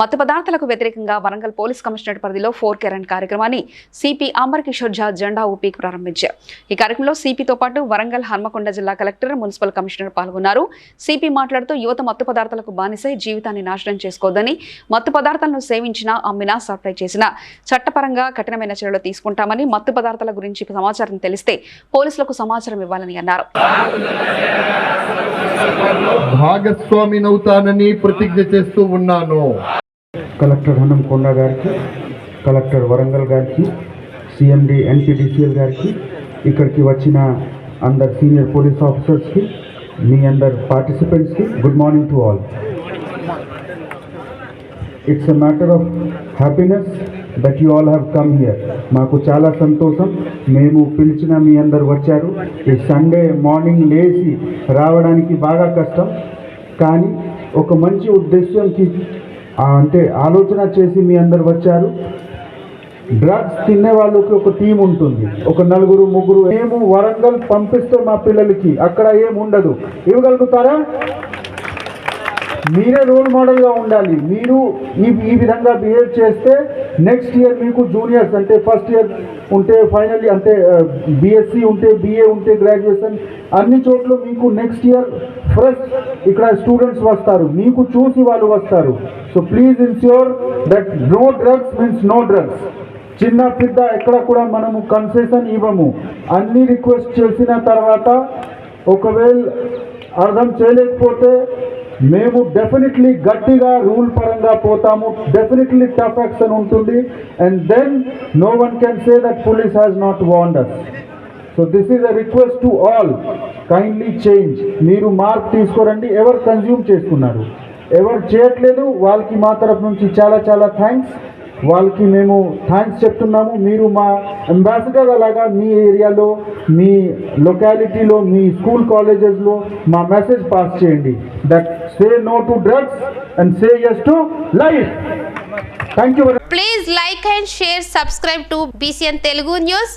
మత్తు పదార్థాలకు వ్యతిరేకంగా వరంగల్ పోలీస్ కమిషనరేట్ పరిధిలో ఫోర్ కెరన్ కార్యక్రమాన్ని సిపి అంబర్ కిషోర్ ఝా జెండా ఊపి ప్రారంభించారు. ఈ కార్యక్రమంలో సిపితో పాటు వరంగల్ హన్మకొండ జిల్లా కలెక్టర్ మున్సిపల్ కమిషనర్ పాల్గొన్నారు. సిపి మాట్లాడుతూ యువత మత్తు పదార్థాలకు బానిసై జీవితాన్ని నాశనం చేసుకోవద్దని మత్తు పదార్థాలను సేవించినా అమ్మినా సప్లై చేసినా చట్టపరంగా కఠినమైన చర్యలు తీసుకుంటామని మత్తు పదార్థాల గురించి సమాచారం తెలిస్తే పోలీసులకు సమాచారం ఇవ్వాలని అన్నారు. భాగస్వామినవుతానని ప్రతిజ్ఞ చేస్తూ ఉన్నాను. కలెక్టర్ హనంకొండ గారికి కలెక్టర్ వరంగల్ గారికి సిఎండి ఎన్టీడీసీఎల్ గారికి ఇక్కడికి వచ్చిన అందరు సీనియర్ పోలీస్ ఆఫీసర్స్కి మీ అందరు పార్టిసిపెంట్స్కి good morning to all. It's a matter of happiness that you all have come here మాకు చాలా సంతోషం. మేము పిలిచిన మీ అందరు వచ్చారు. ఈ సండే మార్నింగ్ లేచి రావడానికి బాగా కష్టం. కానీ ఒక మంచి ఉద్దేశంకి అంటే ఆలోచన చేసి మీ అందరు వచ్చారు. డ్రగ్స్ తినే వాళ్ళకి ఒక టీం ఉంటుంది. ఒక నలుగురు ముగ్గురు. మేము వరంగల్ పంపిస్తే మా పిల్లలకి. అక్కడ ఏం ఉండదు. ఇవ్వగలుగుతారా? మీరే రోల్ మోడల్గా ఉండాలి. మీరు ఈ ఈ విధంగా బిహేవ్ చేస్తే నెక్స్ట్ ఇయర్ మీకు జూనియర్స్ అంటే ఫస్ట్ ఇయర్ ఉంటే ఫైనల్ అంటే బీఎస్సీ ఉంటే బిఏ ఉంటే గ్రాడ్యుయేషన్ అన్ని చోట్ల మీకు నెక్స్ట్ ఇయర్ ఫ్రెష్ ఇక్కడ స్టూడెంట్స్ వస్తారు. మీకు చూసి వాళ్ళు వస్తారు. So please ensure that no drugs means no drugs చిన్న పెద్ద ఎక్కడ కూడా మనము కన్సెషన్ ఇవ్వము. అన్ని రిక్వెస్ట్ చేసిన తర్వాత ఒకవేళ అర్థం చేయలేకపోతే మేము డెఫినెట్లీ గట్టిగా రూల్ పరంగా పోతాము. డెఫినెట్లీ టఫ్ యాక్షన్ ఉంటుంది. And then no one can say that police has not wonders so this is a request to all kindly change మీరు మార్క్ తీసుకోరండి. ఎవరు కన్జ్యూమ్ చేసుకున్నారు? ఎవరు చేయట్లేదు? వాళ్ళకి మా తరఫు నుంచి చాలా చాలా థ్యాంక్స్ వాళ్ళకి మేము థ్యాంక్స్ చెప్తున్నాము. మీరు మా అంబాసిడర్ అలాగా మీ ఏరియాలో మీ లొకాలిటీలో మీ స్కూల్ కాలేజెస్లో మా మెసేజ్ పాస్ చేయండి. That say no to drugs and say yes to life thank you please like and share subscribe to BCN Telugu news